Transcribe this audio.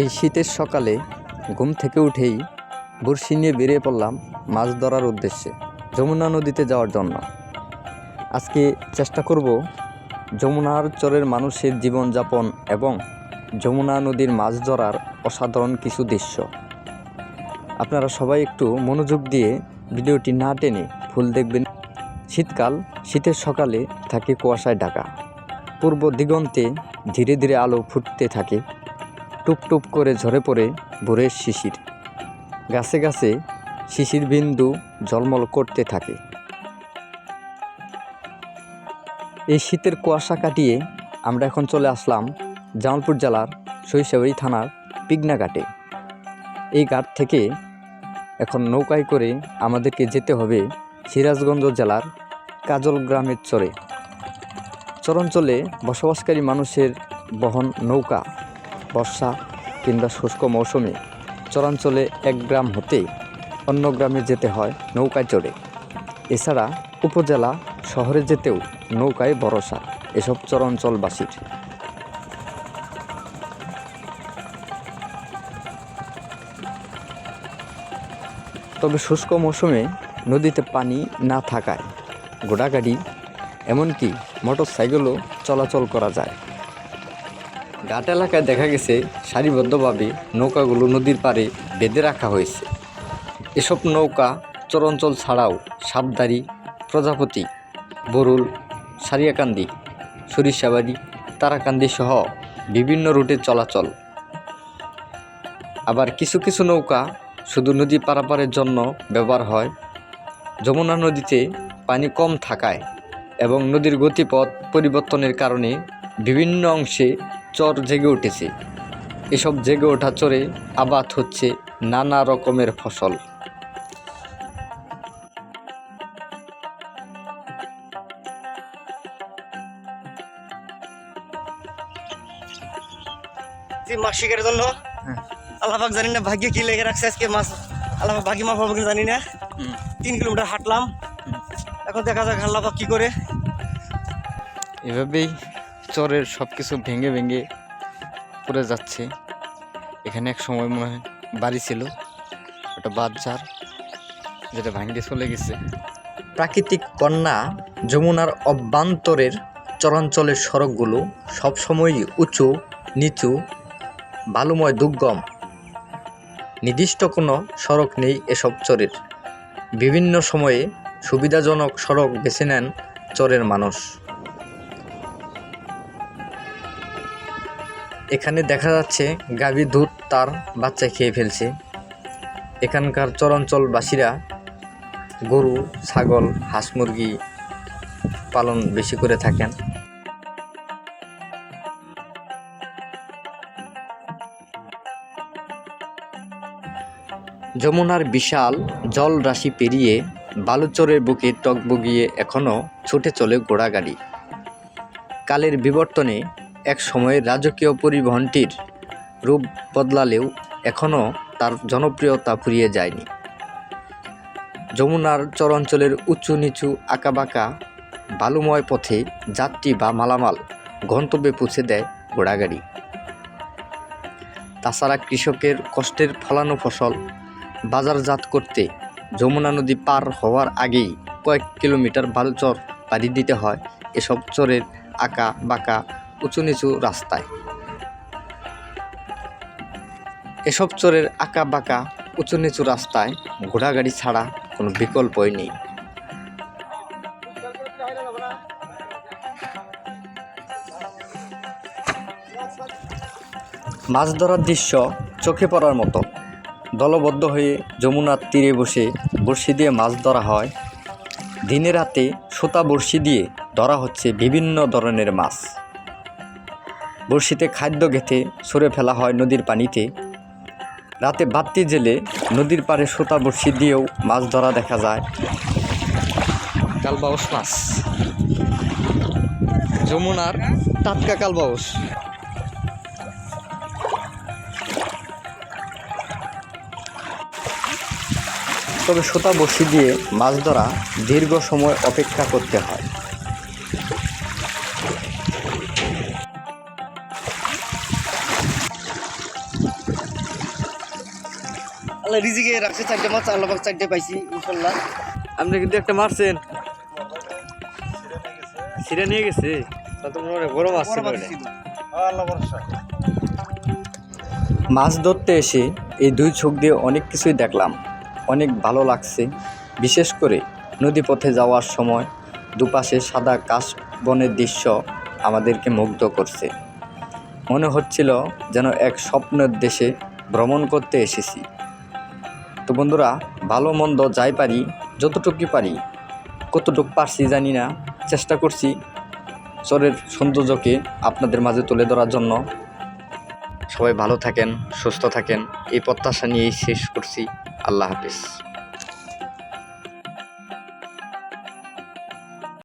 এই শীতের সকালে ঘুম থেকে উঠেই বড়শি নিয়ে বেরিয়ে পড়লাম মাছ ধরার উদ্দেশ্যে, যমুনা নদীতে যাওয়ার জন্য। আজকে চেষ্টা করব যমুনার চরের মানুষের জীবনযাপন এবং যমুনা নদীর মাছ ধরার অসাধারণ কিছু দৃশ্য। আপনারা সবাই একটু মনোযোগ দিয়ে ভিডিওটি না টেনে ফুল দেখবেন। শীতকাল, শীতের সকালে থাকে কুয়াশায় ঢাকা। পূর্ব দিগন্তে ধীরে ধীরে আলো ফুটতে থাকে। টুপ টুপ করে ঝরে পড়ে ভোরের শিশির। গাছে গাছে শিশির বিন্দু ঝলমল করতে থাকে। এই শীতের কুয়াশা কাটিয়ে আমরা এখন চলে আসলাম জামালপুর জেলার শৈশবাড়ি থানার পিগনা ঘাটে। এই ঘাট থেকে এখন নৌকায় করে আমাদেরকে যেতে হবে সিরাজগঞ্জ জেলার কাজল গ্রামের চরে। চরাঞ্চলে বসবাসকারী মানুষের বহন নৌকা, বর্ষা কিংবা শুষ্ক মৌসুমে চরাঞ্চলে এক গ্রাম হতে অন্য গ্রামে যেতে হয় নৌকায় চড়ে। এছাড়া উপজেলা শহরে যেতেও নৌকায় ভরসা এসব চরাঞ্চলবাসীর। তবে শুষ্ক মৌসুমে নদীতে পানি না থাকায় ঘোড়াগাড়ি, এমনকি মোটর সাইকেলও চলাচল করা যায়। ঘাট এলাকায় দেখা গেছে, সারিবদ্ধভাবে নৌকাগুলো নদীর পাড়ে বেঁধে রাখা হয়েছে। এসব নৌকা চরাঞ্চল ছাড়াও সাবদারি প্রজাপতি, বরুল, সারিয়াকান্দি, সরিষাবাড়ি, তারাকান্দি সহ বিভিন্ন রুটে চলাচল। আবার কিছু কিছু নৌকা শুধু নদী পারাপারের জন্য ব্যবহার হয়। যমুনা নদীতে পানি কম থাকায় এবং নদীর গতিপথ পরিবর্তনের কারণে বিভিন্ন অংশে চর জেগে উঠেছে। এসব জেগে ওঠা চরে আবাদ হচ্ছে নানা রকমের ফসল। মাছ শিকারের জন্য? হ্যাঁ। আল্লাহাক জানি না ভাগ্যে কি লেগে রাখছে আজকে মাছ। আল্লাহ ভাগ্যে মাছ পাবো জানি না তিন কিলোমিটার হাঁটলাম। এখন দেখা যাক আল্লাহাক কি করে। এভাবেই চরের সব কিছু ভেঙে ভেঙে পড়ে যাচ্ছে। এখানে এক সময় মনে হয় বাড়ি ছিল ওটা বাদজার যেটা ভাঙ্গে চলে গেছে। প্রাকৃতিক কন্যা যমুনার অভ্যন্তরের চরাঞ্চলের সড়কগুলো সবসময়ই উঁচু নিচু বালুময় দুর্গম। নির্দিষ্ট কোনো সড়ক নেই এসব চরের। বিভিন্ন সময়ে সুবিধাজনক সড়ক বেছে নেন চরের মানুষ। এখানে দেখা যাচ্ছে গাভী দুধ তার বাচ্চা খেয়ে ফেলছে। এখানকার চরাঞ্চলবাসীরা গরু, ছাগল, হাঁস মুরগি পালন বেশি করে থাকেন। যমুনার বিশাল জল রাশি পেরিয়ে বালুচরের বুকে টকবগিয়ে এখনও ছুটে চলে ঘোড়াগাড়ি কালের বিবর্তনে এক সময়ের রাজকীয় পরিবহনটির রূপ বদলালেও এখনও তার জনপ্রিয়তা ফুরিয়ে যায়নি। যমুনার চরাঞ্চলের উঁচু নিচু আঁকাবাঁকা বালুময় পথে যাত্রী বা মালামাল গন্তব্যে পৌঁছে দেয় ঘোড়াগাড়ি তাছাড়া কৃষকের কষ্টের ফলানো ফসল বাজারজাত করতে যমুনা নদী পার হওয়ার আগেই কয়েক কিলোমিটার বালুচর পাড়ি দিতে হয় এসব চরের আঁকা বাঁকা উঁচু নিচু রাস্তায়। এসব চরের আঁকা বাঁকা উঁচু নিচু রাস্তায় ঘোড়াগাড়ি ছাড়া কোনো বিকল্পই নেই। মাছ ধরার দৃশ্য চোখে পড়ার মতো। দলবদ্ধ হয়ে যমুনার তীরে বসে বড়শি দিয়ে মাছ ধরা হয়। দিনে রাতে সোতা বড়শি দিয়ে ধরা হচ্ছে বিভিন্ন ধরনের মাছ। বড়শিতে খাদ্য গেঁথে সরে ফেলা হয় নদীর পানিতে। রাতে বাতি জেলে নদীর পাড়ে সোতা বড়শি দিয়েও মাছ ধরা দেখা যায়। কালবাউস মাছ। যমুনার টাটকা কালবাউস। তবে সুতা বসি দিয়ে মাছ ধরা দীর্ঘ সময় অপেক্ষা করতে হয়। আল্লাহ রিজিকে রাখছে চারটে মাছ আল্লাহ পাক চারটে পাইছি ইনশাল্লাহ। আপনি কিন্তু একটা মারছেন ছিঁড়ে নিয়ে গেছে। মাছ ধরতে এসে এই দুই ছোক দিয়ে অনেক কিছুই দেখলাম। অনেক ভালো লাগছে। বিশেষ করে নদী পথে যাওয়ার সময় দুপাশে সাদা কাশ বনের দৃশ্য আমাদেরকে মুগ্ধ করছে। মনে হচ্ছিল যেন এক স্বপ্নের দেশে ভ্রমণ করতে এসেছি। তো বন্ধুরা, ভালো মন্দ যাই পারি, যতটুকু পারি, কতটুকু পারছি জানি না, চেষ্টা করছি চরের সৌন্দর্যকে আপনাদের মাঝে তুলে ধরার জন্য। সবাই ভালো থাকেন, সুস্থ থাকেন, এই প্রত্যাশা নিয়েই শেষ করছি। আল্লাহ হাফিজ।